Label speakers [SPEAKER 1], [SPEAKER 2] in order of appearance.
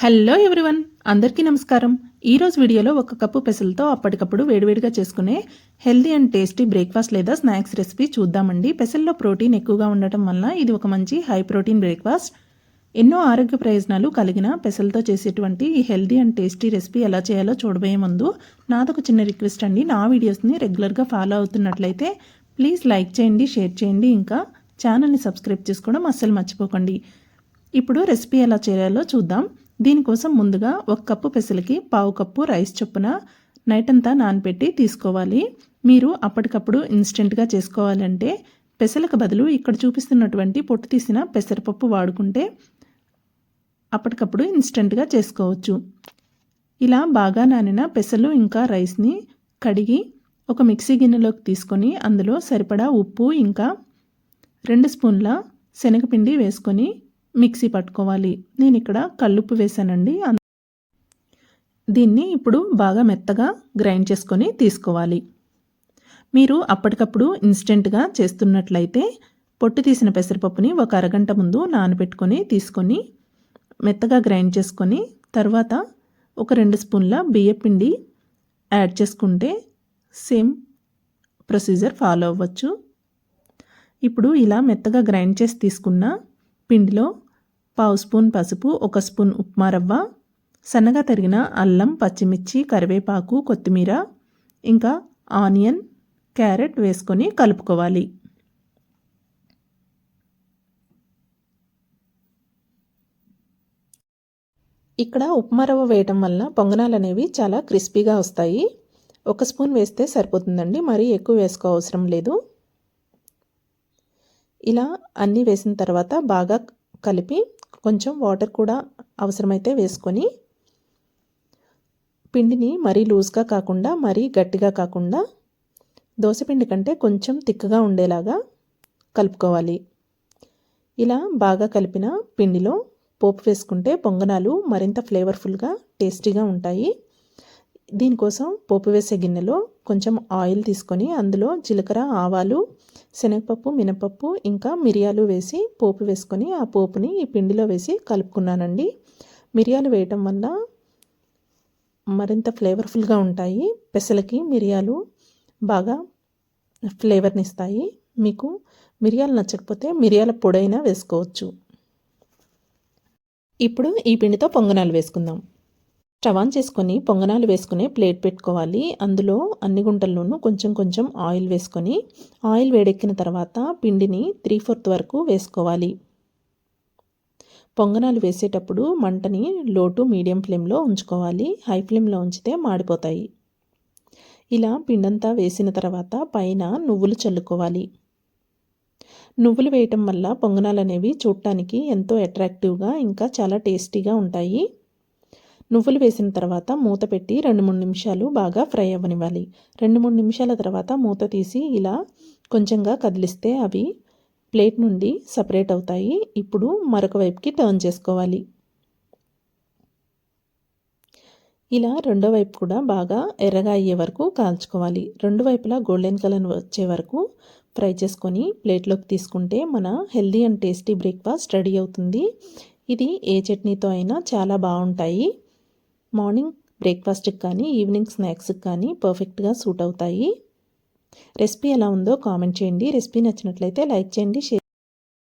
[SPEAKER 1] Hello everyone అందరికీ నమస్కారం. ఈరోజు వీడియోలో ఒక కప్పు పెసలతో అప్పటికప్పుడు వేడివేడిగా చేసుకునే హెల్దీ అండ్ టేస్టీ బ్రేక్ఫాస్ట్ లేదా స్నాక్స్ రెసిపీ చూద్దామండి. పెసల్లో ప్రోటీన్ ఎక్కువగా ఉండటం వల్ల ఇది ఒక మంచి హై ప్రోటీన్ బ్రేక్ఫాస్ట్. ఎన్నో ఆరోగ్య ప్రయోజనాలు కలిగిన పెసలతో చేసేటువంటి ఈ హెల్దీ అండ్ టేస్టీ రెసిపీ ఎలా చేయాలో చూడబోయే ముందు నాదొక చిన్న రిక్వెస్ట్ అండి. నా వీడియోస్ని రెగ్యులర్గా ఫాలో అవుతున్నట్లయితే ప్లీజ్ లైక్ చేయండి షేర్ చేయండి. ఇంకా ఛానల్ని సబ్స్క్రైబ్ చేసుకోవడం అస్సలు మర్చిపోకండి. ఇప్పుడు రెసిపీ ఎలా చేయాలో చూద్దాం. దీనికోసం ముందుగా ఒక కప్పు పెసలకి పావు కప్పు రైస్ చొప్పున నైట్ అంతా నానపెట్టి తీసుకోవాలి. మీరు అప్పటికప్పుడు ఇన్స్టెంట్గా చేసుకోవాలంటే పెసలకు బదులు ఇక్కడ చూపిస్తున్నటువంటి పొట్టు తీసిన పెసరపప్పు వాడుకుంటే అప్పటికప్పుడు ఇన్స్టెంట్గా చేసుకోవచ్చు. ఇలా బాగా నానిన పెసలు ఇంకా రైస్ని కడిగి ఒక మిక్సీ గిన్నెలోకి తీసుకొని అందులో సరిపడా ఉప్పు ఇంకా రెండు స్పూన్ల శనగపిండి వేసుకొని మిక్సీ పట్టుకోవాలి. నేను ఇక్కడ కల్లుప్పు వేసానండి దీన్ని ఇప్పుడు బాగా మెత్తగా గ్రైండ్ చేసుకొని తీసుకోవాలి. మీరు అప్పటికప్పుడు ఇన్స్టెంట్గా చేస్తున్నట్లయితే పొట్టు తీసిన పెసరపప్పుని ఒక అరగంట ముందు నానబెట్టుకొని తీసుకొని మెత్తగా గ్రైండ్ చేసుకొని తర్వాత ఒక రెండు స్పూన్ల బియ్యపిండి యాడ్ చేసుకుంటే సేమ్ ప్రొసీజర్ ఫాలో అవ్వచ్చు. ఇప్పుడు ఇలా మెత్తగా గ్రైండ్ చేసి తీసుకున్న పిండిలో పావు స్పూన్ పసుపు ఒక స్పూన్ ఉప్మా రవ్వ సన్నగా తరిగిన అల్లం పచ్చిమిర్చి కరివేపాకు కొత్తిమీర ఇంకా ఆనియన్ క్యారెట్ వేసుకొని కలుపుకోవాలి. ఇక్కడ ఉప్మా రవ్వ వేయటం వల్ల పొంగనాలు అనేవి చాలా క్రిస్పీగా వస్తాయి. ఒక స్పూన్ వేస్తే సరిపోతుందండి మరీ ఎక్కువ వేసుకో అవసరం లేదు. ఇలా అన్నీ వేసిన తర్వాత బాగా కలిపి కొంచెం వాటర్ కూడా అవసరమైతే వేసుకొని పిండిని మరీ లూజ్గా కాకుండా మరీ గట్టిగా కాకుండా దోశపిండి కంటే కొంచెం తిక్కగా ఉండేలాగా కలుపుకోవాలి. ఇలా బాగా కలిపిన పిండిలో పోపు వేసుకుంటే పొంగనాలు మరింత ఫ్లేవర్ఫుల్గా టేస్టీగా ఉంటాయి. దీనికోసం పోపు వేసే గిన్నెలో కొంచెం ఆయిల్ తీసుకొని అందులో జీలకర్ర ఆవాలు శనగపప్పు మినపప్పు ఇంకా మిరియాలు వేసి పోపు వేసుకొని ఆ పోపుని ఈ పిండిలో వేసి కలుపుకున్నానండి. మిరియాలు వేయటం వల్ల మరింత ఫ్లేవర్ఫుల్గా ఉంటాయి. పెసలకి మిరియాలు బాగా ఫ్లేవర్ని ఇస్తాయి. మీకు మిరియాలు నచ్చకపోతే మిరియాల పొడైనా వేసుకోవచ్చు. ఇప్పుడు ఈ పిండితో పొంగనాలు వేసుకుందాం. స్టవ్ ఆన్ చేసుకొని పొంగనాలు వేసుకునే ప్లేట్ పెట్టుకోవాలి. అందులో అన్ని గుంటల్లోనూ కొంచెం కొంచెం ఆయిల్ వేసుకొని ఆయిల్ వేడెక్కిన తర్వాత పిండిని త్రీ ఫోర్త్ వరకు వేసుకోవాలి. పొంగనాలు వేసేటప్పుడు మంటని లో టు మీడియం ఫ్లేమ్లో ఉంచుకోవాలి. హై ఫ్లేమ్లో ఉంచితే మాడిపోతాయి. ఇలా పిండంతా వేసిన తర్వాత పైన నువ్వులు చల్లుకోవాలి. నువ్వులు వేయటం వల్ల పొంగనాలు అనేవి చూడటానికి ఎంతో అట్రాక్టివ్గా ఇంకా చాలా టేస్టీగా ఉంటాయి. నువ్వులు వేసిన తర్వాత మూత పెట్టి రెండు మూడు నిమిషాలు బాగా ఫ్రై అవ్వనివ్వాలి. రెండు మూడు నిమిషాల తర్వాత మూత తీసి ఇలా కొంచెంగా కదిలిస్తే అవి ప్లేట్ నుండి సపరేట్ అవుతాయి. ఇప్పుడు మరొక వైపుకి టర్న్ చేసుకోవాలి. ఇలా రెండో వైపు కూడా బాగా ఎర్రగా అయ్యే వరకు కాల్చుకోవాలి. రెండు వైపులా గోల్డెన్ కలర్ వచ్చే వరకు ఫ్రై చేసుకొని ప్లేట్లోకి తీసుకుంటే మన healthy and tasty breakfast ready అవుతుంది. ఇది ఏ చట్నీతో అయినా చాలా బాగుంటాయి. మార్నింగ్ బ్రేక్ఫాస్ట్కి కానీ ఈవినింగ్ స్నాక్స్కి కానీ పర్ఫెక్ట్గా సూట్ అవుతాయి. రెసిపీ ఎలా ఉందో కామెంట్ చేయండి. రెసిపీ నచ్చినట్లయితే లైక్ చేయండి షేర్